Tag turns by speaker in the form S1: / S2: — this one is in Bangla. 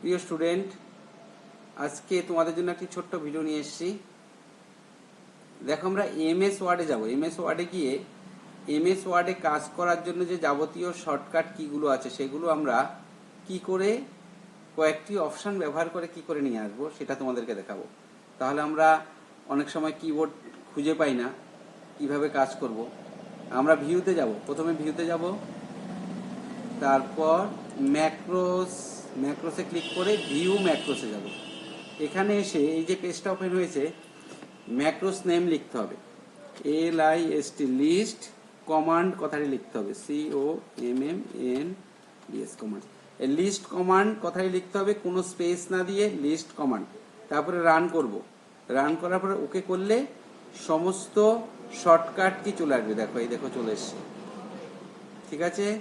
S1: প্রিয় স্টুডেন্ট, আজকে তোমাদের জন্য একটি ছোট্ট ভিডিও নিয়ে এসেছি। দেখো, আমরা এমএস ওয়ার্ডে যাব। এমএস ওয়ার্ডে গিয়ে, এমএস ওয়ার্ডে কাজ করার জন্য যে যাবতীয় শর্টকাট কিগুলো আছে, সেগুলো আমরা কি করে, কয়েকটি অপশন ব্যবহার করে কি করে নিয়ে আসব, সেটা তোমাদেরকে দেখাবো। তাহলে আমরা অনেক সময় কিবোর্ড খুঁজে পাই না, কীভাবে কাজ করব। আমরা ভিউতে যাব। প্রথমে ভিউতে যাব। তারপর ম্যাক্রোস ম্যাক্রোসে ক্লিক করে ভিউ ম্যাক্রোসে যাব। এখানে এসে এই যে পেজটা ওপেন হয়েছে, ম্যাক্রোস নেম লিখতে হবে। L I S T list, command কথাটি লিখতে হবে। C O M M N DS command. List command কথাটি লিখতে হবে, কোনো স্পেস না দিয়ে লিস্ট কমান্ড। তারপরে রান করব। রান করার পরে ওকে করলে সমস্ত শর্টকাট কি চলে আসবে। দেখো, এই দেখো চলে এসছে। ঠিক আছে?